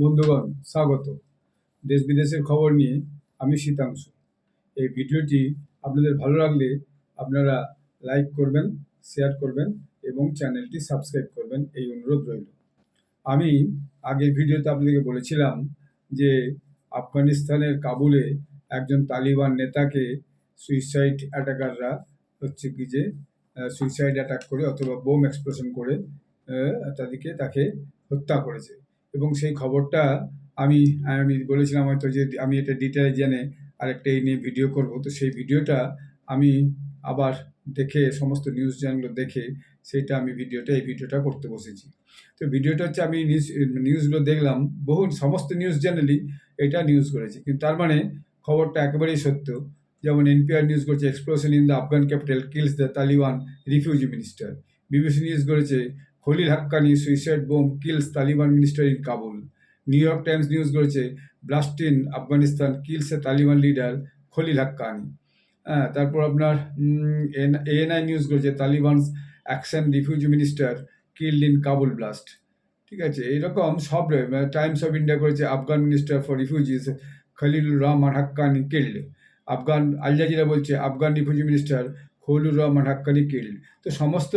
বন্ধুগণ, স্বাগত। দেশ বিদেশের খবর নিয়ে আমি শীতাংশু। এই ভিডিওটি আপনাদের ভালো লাগলে আপনারা লাইক করবেন, শেয়ার করবেন এবং চ্যানেলটি সাবস্ক্রাইব করবেন, এই অনুরোধ রইল। আমি আগের ভিডিওতে আপনাদেরকে বলেছিলাম যে আফগানিস্তানের কাবুলে একজন তালিবান নেতাকে সুইসাইড অ্যাটাকাররা হচ্ছে কি যে সুইসাইড অ্যাটাক করে অথবা বোম এক্সপ্লোশন করে তাদেরকে তাকে হত্যা করেছে। এবং সেই খবরটা আমি আমি বলেছিলাম হয়তো যে আমি এটা ডিটেলে জেনে আরেকটা এই নিয়ে ভিডিও করব। তো সেই ভিডিওটা আমি আবার দেখে সমস্ত নিউজ চ্যানেলগুলো দেখে সেইটা আমি ভিডিওটা এই ভিডিওটা করতে বসেছি। তো ভিডিওটা হচ্ছে আমি নিউজ নিউজগুলো দেখলাম, বহু, সমস্ত নিউজ চ্যানেলই এটা নিউজ করেছে। কিন্তু তার মানে খবরটা একেবারেই সত্য। যেমন এনপিআর নিউজ করেছে explosion in the Afghan capital kills the Taliban refugee minister BBC news করেছে Khalil Haqqani, suicide bomb kills, Taliban minister in Kabul. New York Times news করেছে blast in Afghanistan kills a Taliban leader Khalil Haqqani. হ্যাঁ তারপর আপনার ANI news করেছে Taliban action refugee minister killed in Kabul blast. ঠিক আছে এরকম সব Times of India করেছে, Afghan minister for refugees Khalilur Rahman Haqqani killed. Afghan, Al Jazeera বলছে, Afghan refugee minister Khalilur Rahman Haqqani killed. তো সমস্ত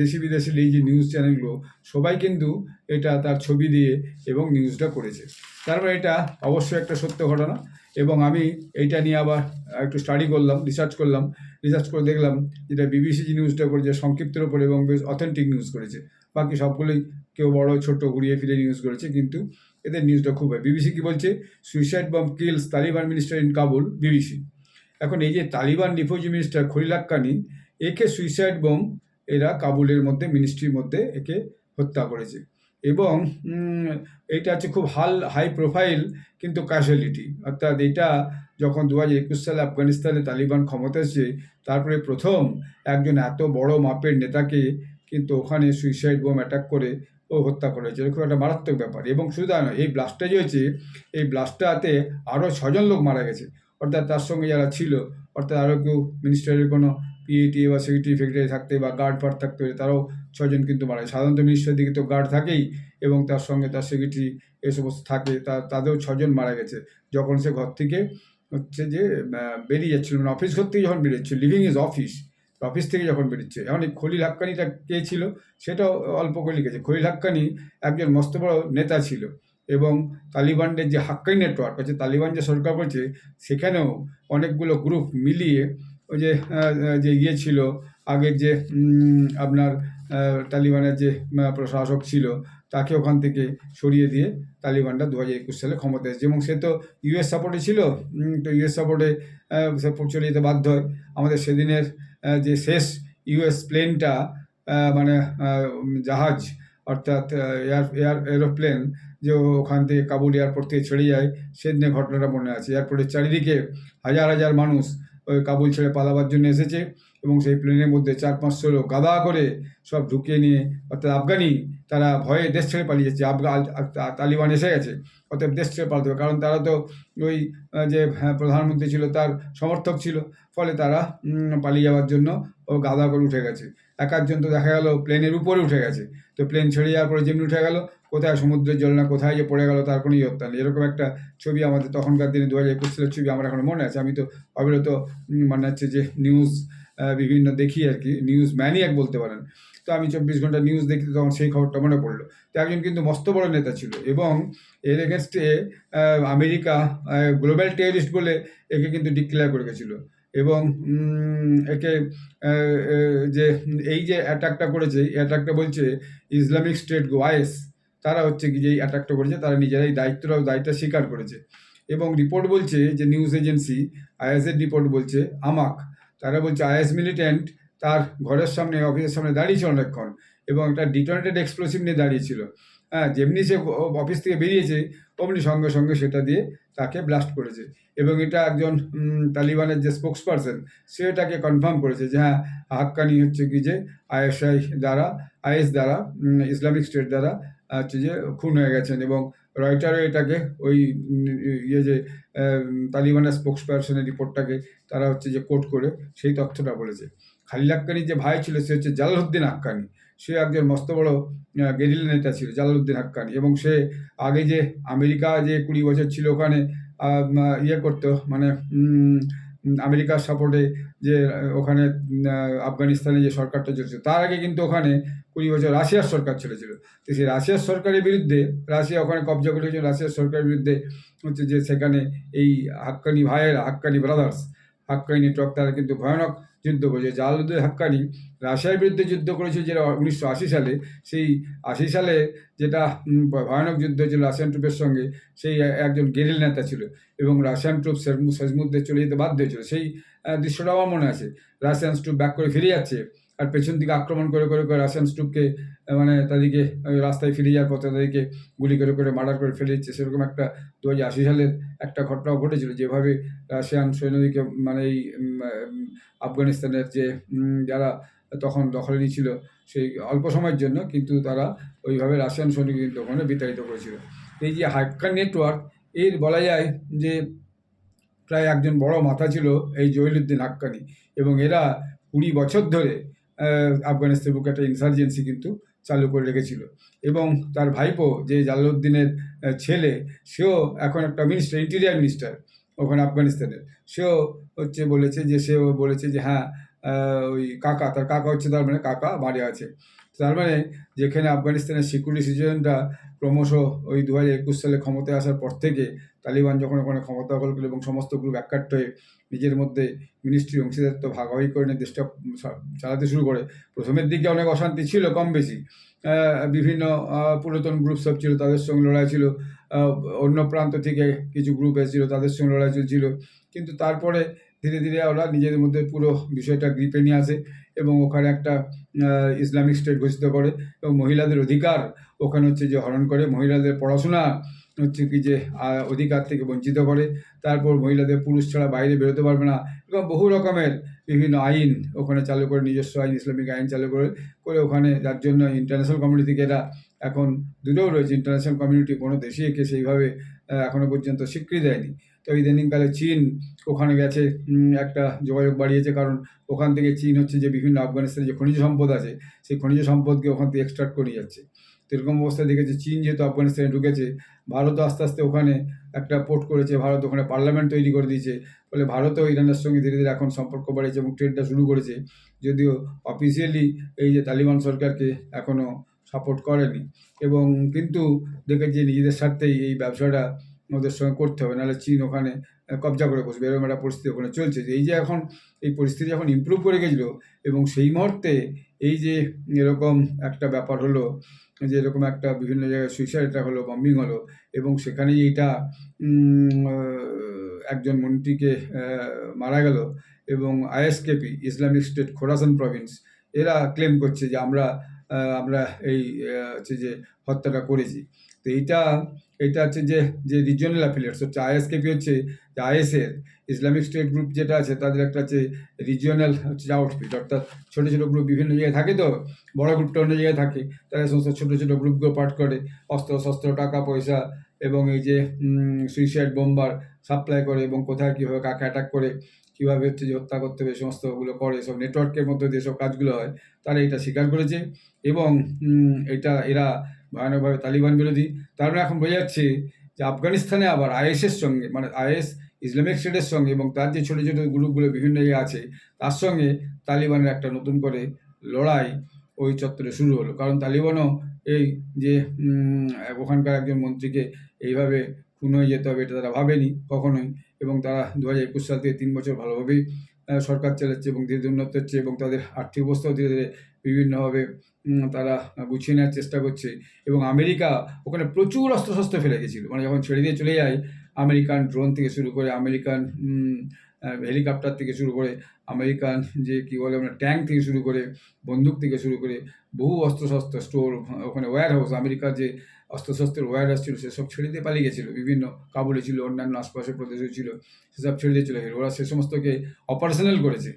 দেশি বিদেশি এই যে নিউজ চ্যানেলগুলো সবাই কিন্তু এটা তার ছবি দিয়ে এবং নিউজটা করেছে। তারপর এটা অবশ্যই একটা সত্য ঘটনা এবং আমি এইটা নিয়ে আবার একটু স্টাডি করলাম রিসার্চ করলাম রিসার্চ করে দেখলাম যেটা বিবিসি যে নিউজটা করেছে, সংক্ষিপ্তের উপরে এবং বেশ অথেন্টিক নিউজ করেছে। বাকি সবগুলোই কেউ বড়, ছোট ঘুরিয়ে ফিরে নিউজ করেছে, কিন্তু এদের নিউজটা খুব হয়। বিবিসি কি বলছে? Suicide bomb kills Taliban minister in Kabul BBC এখন এই যে তালিবান রিফিউজি মিনিস্টার খলিলাক্কানি একে সুইসাইড বোম এরা কাবুলের মধ্যে, মিনিস্ট্রির মধ্যে একে হত্যা করেছে। এবং এটা হচ্ছে খুব হাল, হাই প্রোফাইল কিন্তু ক্যাজুয়ালিটি অর্থাৎ এটা যখন দু হাজার একুশ সালে আফগানিস্তানে তালিবান ক্ষমতা এসেছে, তারপরে প্রথম একজন এত বড় মাপের নেতাকে কিন্তু ওখানে সুইসাইড বোম অ্যাটাক করে ও হত্যা করেছে। এরকম একটা মারাত্মক ব্যাপার। এবং শুধু নয়, এই ব্লাস্টটা যে হয়েছে, এই ব্লাস্টটাতে আরও ছজন লোক মারা গেছে। অর্থাৎ তার সঙ্গে যারা ছিল, অর্থাৎ আরও কেউ মিনিস্টারের কোনো পিএটি বা সেক্রেটারি ফেক্রেটারি থাকতে বা গার্ড ফার্ড থাকতে পারে তারাও ছজন কিন্তু মারা যায়। সাধারণত মিনিস্টারের দিকে তো গার্ড থাকেই এবং তার সঙ্গে তার সেক্রেটারি এ সমস্ত থাকে, তা তাদেরও ছজন মারা গেছে। যখন সে ঘর থেকে হচ্ছে যে বেরিয়ে যাচ্ছিল মানে অফিস ঘর থেকে যখন বেরিয়েছিল লিভিং ইজ অফিস অফিস থেকে যখন বেরিয়েছে, এখন এই খলিল হাক্কানিটা কে ছিল? সেটাও অল্প করে লিখেছে। খলিল হাক্কানি একজন মস্ত বড় নেতা ছিল। এবং তালিবানদের যে হাক্কাই নেটওয়ার্ক আছে তালিবান যে সরকার করছে সেখানেও অনেকগুলো গ্রুপ মিলিয়ে ওই যে যে ইয়ে ছিল, আগের যে আপনার তালিবানের যে প্রশাসক ছিল, তাকে ওখান থেকে সরিয়ে দিয়ে তালিবানটা দু হাজার একুশ সালে ক্ষমতা এসেছে। এবং সে তো ইউএস সাপোর্টে ছিল তো ইউএস সাপোর্টে সে চলে যেতে বাধ্য হয়। আমাদের সেদিনের যে শেষ ইউএস প্লেনটা মানে জাহাজ অর্থাৎ এয়ার এয়ার এরোপ্লেন যে ওখান থেকে কাবুল এয়ারপোর্ট থেকে ছেড়ে যায়, সেদিনের ঘটনাটা মনে আছে। এয়ারপোর্টের চারিদিকে হাজার হাজার মানুষ ওই কাবুল ছেড়ে পালাবার জন্য এসেছে এবং সেই প্লেনের মধ্যে চার, পাঁচশো লোক গাদা করে সব ঢুকিয়ে নিয়ে, অর্থাৎ আফগানি তারা ভয়ে দেশ ছেড়ে পালিয়ে যাচ্ছে। আফগান তালিবান এসে গেছে অতএব দেশ ছেড়ে পালাতে হবে কারণ তারা তো ওই যে হ্যাঁ, প্রধানমন্ত্রী ছিল তার সমর্থক ছিল। ফলে তারা পালিয়ে যাওয়ার জন্য ও গাদা করে উঠে গেছে। এক একজন তো দেখা গেল প্লেনের উপরে উঠে গেছে। তো প্লেন ছেড়ে যাওয়ার পরে যেমনি উঠে গেল কোথায় সমুদ্রের জল না কোথায় যে পড়ে গেল তার কোনো ইয়ত্তা নেই। এরকম একটা ছবি আমাদের তখনকার দিনে দু হাজার একুশ সালের ছবি আমার এখন মনে আছে। আমি তো অবিরত মানে হচ্ছে যে নিউজ বিভিন্ন দেখি আর কি। নিউজ ম্যানিয়াক বলতে পারেন। তো আমি চব্বিশ ঘণ্টা নিউজ দেখি তখন সেই খবরটা মনে পড়ল। তো একজন কিন্তু মস্ত বড় নেতা ছিল এবং এর এগেনস্টে আমেরিকা গ্লোবাল টেরিস্ট বলে একে কিন্তু ডিক্লেয়ার করে গেছিল। এবং একে যে, এই যে অ্যাটাকটা করেছে, এই অ্যাটাকটা বলছে ইসলামিক স্টেট গোয়াইস তারা হচ্ছে কি যে এই অ্যাটাকটা করেছে, তারা নিজেরাই দায়িত্বটা দায়িত্ব স্বীকার করেছে। এবং রিপোর্ট বলছে যে নিউজ এজেন্সি আইএসের রিপোর্ট বলছে, আমাক। তারা বলছে আইএস মিলিটেন্ট তার ঘরের সামনে অফিসের সামনে দাঁড়িয়েছিল অনেকক্ষণ এবং একটা ডিটোনেটেড এক্সপ্লোসিভ নিয়ে দাঁড়িয়েছিল। হ্যাঁ যেমনি সে অফিস থেকে বেরিয়েছে, অমনি সঙ্গে সঙ্গে সেটা দিয়ে তাকে ব্লাস্ট করেছে এবং এটা একজন তালিবানের যে স্পোক্স পারসন সে এটাকে কনফার্ম করেছে যে হ্যাঁ হাক্কানি হচ্ছে কি যে, আইএসআই দ্বারা, আইএস দ্বারা ইসলামিক স্টেট দ্বারা, হচ্ছে যে খুন হয়ে গেছেন এবং রয়টারও এটাকে ওই ইয়ে যে তালিবানের স্পোক্স পারসনের রিপোর্টটাকে তারা হচ্ছে যে কোট করে সেই তথ্যটা বলেছে। খালিল হাক্কানি যে ভাই ছিল, সে হচ্ছে জালালউদ্দিন হাক্কানি। সে একজন মস্ত বড় গেরিলা নেতা ছিল, জালালউদ্দিন হাক্কানি। এবং সে আগে যে আমেরিকা যে কুড়ি বছর ছিল ওখানে ইয়ে করতো মানে আমেরিকার সাপোর্টে যে ওখানে আফগানিস্তানে যে সরকারটা চলছে তার আগে কিন্তু ওখানে কুড়ি বছর রাশিয়ার সরকার চলেছিল। তো সেই রাশিয়ার সরকারের বিরুদ্ধে, রাশিয়া ওখানে কবজা করেছিল রাশিয়ার সরকারের বিরুদ্ধে হচ্ছে যে সেখানে এই হাক্কানি ভাইয়েরা, হাক্কানি ব্রাদার্স হাক্কানি নেটওয়ার্ক তারা কিন্তু ভয়ানক যুদ্ধ করেছে। জালালুদ্দিন হাক্কানি রাশিয়ার বিরুদ্ধে যুদ্ধ করেছে যেটা উনিশশো আশি সালে। সেই আশি সালে যেটা ভয়ানক যুদ্ধ হয়েছিল রাশিয়ান ট্রুপের সঙ্গে, সেই একজন গেরিল নেতা ছিল এবং রাশিয়ান ট্রুপ সেজমুদ্দে চলে যেতে বাধ্য হয়েছিল। সেই দৃশ্যটাও দৃশ্যটা আমার মনে আছে। রাশিয়ান ট্রুপ ব্যাক করে ফিরে যাচ্ছে। আর পেছন দিকে আক্রমণ করে করে করে রাশিয়ান ট্রুপকে মানে তাদেরকে রাস্তায় ফিরে যাওয়ার পথে তাদেরকে গুলি করে করে মার্ডার করে ফেলে দিচ্ছে। সেরকম একটা দু হাজার আশি সালের একটা ঘটনাও ঘটেছিল যেভাবে রাশিয়ান সৈন্যদিকে মানে এই আফগানিস্তানের যে যারা তখন দখলে নিয়েছিল সেই অল্প সময়ের জন্য কিন্তু তারা ওইভাবে রাশিয়ান সৈনিক কিন্তু ওখানে বিতাড়িত করেছিল। এই যে হাক্কার নেটওয়ার্ক এর বলা যায় যে প্রায় একজন বড় মাথা ছিল এই জহিলুদ্দিন হাক্কানি এবং এরা কুড়ি বছর ধরে আফগানিস্তানের বুকে একটা ইনসার্জেন্সি কিন্তু চালু করে রেখেছিল। এবং তার ভাইপো, যে জালালউদ্দিনের ছেলে, সেও এখন একটা মিনিস্টার ইন্টেরিয়ার মিনিস্টার ওখানে আফগানিস্তানের সেও হচ্ছে বলেছে যে, সেও বলেছে যে হ্যাঁ ওই কাকা, তার কাকা হচ্ছে তার মানে কাকা, বাড়ি আছে। তার মানে যেখানে আফগানিস্তানের সিকিউরিটি সিচুয়েশনটা ক্রমশ ওই দু হাজার একুশ সালে ক্ষমতায় আসার পর থেকে তালিবান যখন ওখানে ক্ষমতা দখল করল এবং সমস্ত গ্রুপ একাট্ট হয়ে নিজের মধ্যে মিনিস্ট্রি অংশীদারিত্ব ভাগাভাগি করে নিয়ে দেশটা চালাতে শুরু করে, প্রথমের দিকে অনেক অশান্তি ছিল কম বেশি। বিভিন্ন পুরাতন গ্রুপ সব ছিল, তাদের সঙ্গে লড়াই ছিল। অন্য প্রান্ত থেকে কিছু গ্রুপ এসেছিল, তাদের সঙ্গে লড়াই চলছিল। কিন্তু তারপরে ধীরে ধীরে ওরা নিজেদের মধ্যে পুরো বিষয়টা গ্রিপে নিয়ে আসে। এবং ওখানে একটা ইসলামিক স্টেট ঘোষিত করে এবং মহিলাদের অধিকার ওখানে হচ্ছে যে হরণ করে। মহিলাদের পড়াশোনা হচ্ছে কি যে অধিকার থেকে বঞ্চিত করে। তারপর মহিলাদের পুরুষ ছাড়া বাইরে বেরোতে পারবে না এবং বহু রকমের বিভিন্ন আইন ওখানে চালু করে, নিজস্ব আইন, ইসলামিক আইন চালু করে করে ওখানে যার জন্য ইন্টারন্যাশনাল কমিউনিটি থেকে এরা এখন দূরেও রয়েছে। ইন্টারন্যাশনাল কমিউনিটি কোনো দেশে একে সেইভাবে এখনও পর্যন্ত স্বীকৃতি দেয়নি। তো ইদানিংকালে চীন ওখানে গেছে একটা যোগাযোগ বাড়িয়েছে, কারণ ওখান থেকে চীন হচ্ছে যে বিভিন্ন আফগানিস্তানের যে খনিজ সম্পদ আছে, সেই খনিজ সম্পদকে ওখান থেকে এক্সট্রাক্ট করে যাচ্ছে। তো এরকম অবস্থায় দেখেছে চীন যেহেতু আফগানিস্তানে ঢুকেছে ভারতও আস্তে আস্তে ওখানে একটা পোর্ট করেছে, ভারত ওখানে পার্লামেন্ট তৈরি করে দিয়েছে, ফলে ভারতও ইরানের সঙ্গে ধীরে ধীরে এখন সম্পর্ক বাড়িয়েছে এবং ট্রেডটা শুরু করেছে, যদিও অফিসিয়ালি এই যে তালিবান সরকারকে এখনও সাপোর্ট করেনি। এবং কিন্তু দেখেছি নিজেদের স্বার্থেই এই ব্যবসাটা ওদের সঙ্গে করতে হবে, নাহলে চীন ওখানে কবজা করে বসবে, এরকম একটা পরিস্থিতি ওখানে চলছে। যে এই যে এখন, এই পরিস্থিতি যখন ইমপ্রুভ করে গেছিল, এবং সেই মুহূর্তে এই যে এরকম একটা ব্যাপার হলো, যে এরকম একটা বিভিন্ন জায়গায় সুইসাইড হলো বম্বিং হলো, এবং সেখানেই এইটা একজন মন্ত্রীকে মারা গেল, এবং ISKP Islamic State Khorasan province এরা ক্লেম করছে যে আমরা আমরা এই হচ্ছে যে হত্যাটা করেছি। তো এইটা এটা হচ্ছে যে যে রিজিওনাল অ্যাফিলিয়েটস হচ্ছে আইএসকেপি হচ্ছে যে ইসলামিক স্টেট গ্রুপ যেটা আছে, তাদের একটা হচ্ছে রিজিওনাল হচ্ছে আউটফিট অর্থাৎ ছোটো ছোটো গ্রুপ বিভিন্ন জায়গায় থাকে তো, বড় গ্রুপটা অন্য জায়গায় থাকে, তারা সমস্ত ছোটো ছোটো গ্রুপগুলো পাঠ করে, অস্ত্র শস্ত্র, টাকা পয়সা এবং এই যে সুইসাইড বোম্বার সাপ্লাই করে এবং কোথায় কীভাবে কাকে অ্যাটাক করে, কীভাবে হচ্ছে যে হত্যা করতে হবে সমস্তগুলো করে, সব নেটওয়ার্কের মধ্যে যেসব কাজগুলো হয়, তারা এটা স্বীকার করেছে এবং এটা এরা ভয়ানকভাবে তালিবান বিরোধী। তার মানে এখন বোঝা যাচ্ছে যে আফগানিস্তানে আবার আইএসের সঙ্গে মানে আইএস, ইসলামিক স্টেটের সঙ্গে এবং তার যে ছোটো ছোটো গ্রুপগুলো বিভিন্ন জায়গায় আছে, তার সঙ্গে তালিবানের একটা নতুন করে লড়াই ওই চত্বরে শুরু হলো। কারণ তালিবানও এই যে ওখানকার একজন মন্ত্রীকে এইভাবে খুন হয়ে যেতে হবে এটা তারা ভাবেনি কখনোই এবং তারা দু হাজার একুশ সাল থেকে তিন বছর ভালোভাবেই সরকার চালাচ্ছে এবং ধীরে ধীরে উন্নত হচ্ছে এবং তাদের আর্থিক অবস্থাও ধীরে ধীরে বিভিন্নভাবে তারা গুছিয়ে নেওয়ার চেষ্টা করছে। এবং আমেরিকা ওখানে প্রচুর অস্ত্রশস্ত্র ফেলে গেছিল। মানে যখন ছেড়ে দিয়ে চলে যায়, আমেরিকান ড্রোন থেকে শুরু করে আমেরিকান হেলিকপ্টার থেকে শুরু করে আমেরিকান যে কী বলে আমরা ট্যাঙ্ক থেকে শুরু করে, বন্দুক থেকে শুরু করে বহু অস্ত্রশস্ত্র স্টোর, ওখানে ওয়্যার হাউস আমেরিকার যে অস্ত্রশস্ত্রের ওয়্যার হাউস ছিল, সেসব ছেড়ে দিয়ে পালিয়ে গেছিল। বিভিন্ন কাবুলে ছিল, অন্যান্য আশপাশের প্রদেশে ছিল, সেসব ছেড়ে দিয়ে চলে গেলো। ওরা সে সমস্তকে অপারেশনাল করেছে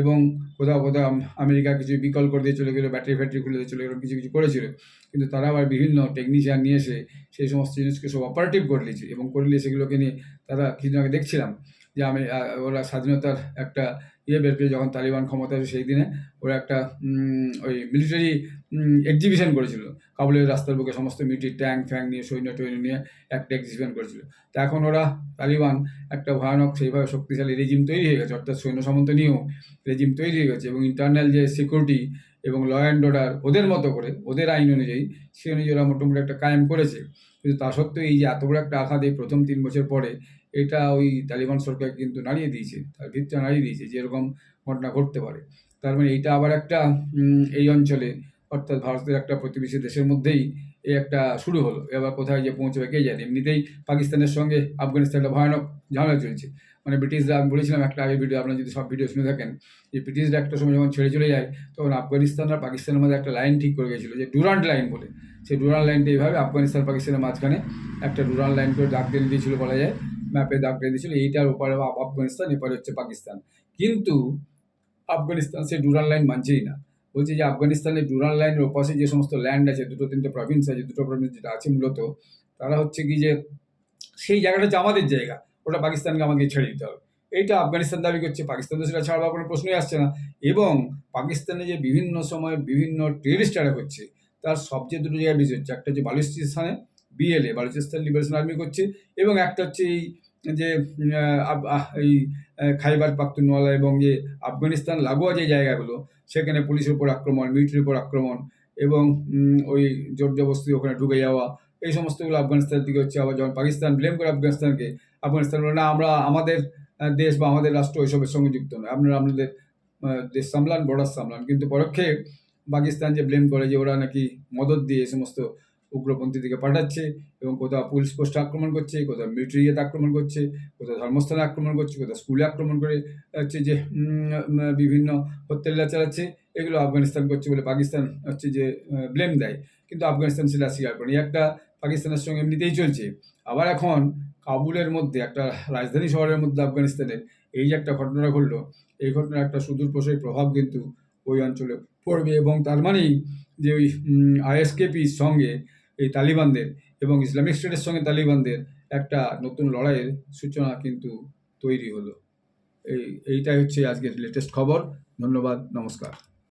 এবং কোথাও কোথাও আমেরিকা কিছু বিকল করে দিয়ে চলে গেলো ব্যাটারি ফ্যাটারি খুলে দিয়ে চলে গেলো, কিছু কিছু করেছিল। কিন্তু তারা আবার বিভিন্ন টেকনিশিয়ান নিয়ে এসে সেই সমস্ত জিনিসকে সব অপারেটিভ করে নিয়েছে এবং করে নিয়ে সেগুলোকে নিয়ে তারা কিছুদিন আগে দেখছিলাম যে আমি ওরা স্বাধীনতার একটা ইয়ে বের করে যখন তালিবান ক্ষমতা আসে সেই দিনে, ওরা একটা ওই মিলিটারি এক্সিবিশন করেছিল। কাবুলের রাস্তার বুকে সমস্ত মিটি ট্যাঙ্ক ফ্যাং নিয়ে, সৈন্য টৈন্য নিয়ে একটা এক্সিবিশন করেছিল। তা এখন ওরা তালিবান, একটা ভয়ানক সেইভাবে শক্তিশালী রেজিম তৈরি হয়ে গেছে, অর্থাৎ সৈন্য সামন্ত নিয়েও রেজিম তৈরি হয়ে গেছে এবং ইন্টারনাল যে সিকিউরিটি এবং ল অ্যান্ড অর্ডার ওদের মতো করে, ওদের আইন অনুযায়ী, সে অনুযায়ী ওরা মোটামুটি একটা কায়েম করেছে। কিন্তু তা সত্ত্বেও এই যে এত বড় একটা আঘাত এই প্রথম তিন বছর পরে এটা ওই তালিবান সরকার কিন্তু নাড়িয়ে দিয়েছে, তার ভিতটা নাড়িয়ে দিয়েছে যে এরকম ঘটনা ঘটতে পারে। তার মানে এইটা আবার একটা এই অঞ্চলে অর্থাৎ ভারতের একটা প্রতিবেশী দেশের মধ্যেই এই একটা শুরু হলো। এবার কোথায় যে পৌঁছবে, কে জানে? এমনিতেই পাকিস্তানের সঙ্গে আফগানিস্তানের ভয়ানক ঝামেলা চলছে। মানে ব্রিটিশরা, আমি বলেছিলাম একটা আগে ভিডিও আপনারা যদি সব ভিডিও শুনে থাকেন, যে ব্রিটিশরা একটা সময় যখন ছেড়ে চলে যায়, তখন আফগানিস্তান আর পাকিস্তানের মধ্যে একটা লাইন ঠিক করে গেছিল, যে ডুরান্ট লাইন বলে। সেই ডুরান্ট লাইনটা এইভাবে আফগানিস্তান, পাকিস্তানের মাঝখানে একটা ডুরান্ট লাইন করে দাগ দিয়ে দিয়েছিল বলা যায় ম্যাপে দাগ দিয়ে দিয়েছিল, এইটার ওপারে আফ- আফগানিস্তান, এপারে হচ্ছে পাকিস্তান। কিন্তু আফগানিস্তান সেই ডুরাল লাইন মানছেই না। বলছে যে আফগানিস্তানের ডুরাল লাইনের ওপাশে যে সমস্ত ল্যান্ড আছে, দুটো তিনটে প্রভিন্স আছে, দুটো প্রভিন্স যেটা আছে মূলত, তারা হচ্ছে কি যে সেই জায়গাটা হচ্ছে আমাদের জায়গা, ওটা পাকিস্তানকে আমাকে ছেড়ে দিতে হবে। এইটা আফগানিস্তান দাবি করছে, পাকিস্তান তো সেটা ছাড়বার কোনো প্রশ্নই আসছে না। এবং পাকিস্তানে যে বিভিন্ন সময় বিভিন্ন টেরিস্ট অ্যাটাক হচ্ছে, তার সবচেয়ে দুটো জায়গায় বেশি হচ্ছে, একটা হচ্ছে বালুচিস্তানে বিএলএ বালুচিস্তান লিবারেশন আর্মি করছে, এবং একটা হচ্ছে এই যে এই খাইবার পাখতুনওয়ালা এবং যে আফগানিস্তান লাগোয়া যে জায়গাগুলো, সেখানে পুলিশের উপর আক্রমণ মিলিটারির উপর আক্রমণ এবং ওই জোর জবস্তি ওখানে ঢুকে যাওয়া, এই সমস্তগুলো আফগানিস্তানের দিকে হচ্ছে আবার যখন পাকিস্তান ব্লেম করে আফগানিস্তানকে, আফগানিস্তান বলে, না, আমরা আমাদের দেশ বা আমাদের রাষ্ট্র ওইসবের সঙ্গে যুক্ত নয়। আপনারা আপনাদের দেশ সামলান বর্ডার সামলান। কিন্তু পরোক্ষে পাকিস্তান যে ব্লেম করে যে ওরা নাকি মদত দিয়ে এই সমস্ত উগ্রপন্থীদেরকে পাঠাচ্ছে এবং কোথাও পুলিশ পোস্টে আক্রমণ করছে, কোথাও মিলিটারি আক্রমণ করছে, কোথাও ধর্মস্থলে আক্রমণ করছে, কোথাও স্কুলে আক্রমণ করে হচ্ছে যে বিভিন্ন হত্যালীলা চালাচ্ছে, এগুলো আফগানিস্তান করছে বলে পাকিস্তান হচ্ছে যে ব্লেম দেয়। কিন্তু আফগানিস্তান সেটা স্বীকার করে একটা পাকিস্তানের সঙ্গে এমনিতেই চলছে। আবার এখন কাবুলের মধ্যে, একটা রাজধানী শহরের মধ্যে আফগানিস্তানের এই যে একটা ঘটনা ঘটলো, এই ঘটনার একটা সুদূর প্রসারী প্রভাব কিন্তু ওই অঞ্চলে পড়বে এবং তার মানেই যে ওই আইএসকেপির সঙ্গে এই তালিবানদের এবং ইসলামিক স্টেটের সঙ্গে তালিবানদের একটা নতুন লড়াইয়ের সূচনা কিন্তু তৈরি হলো। এই, এইটাই হচ্ছে আজকের লেটেস্ট খবর। ধন্যবাদ, নমস্কার।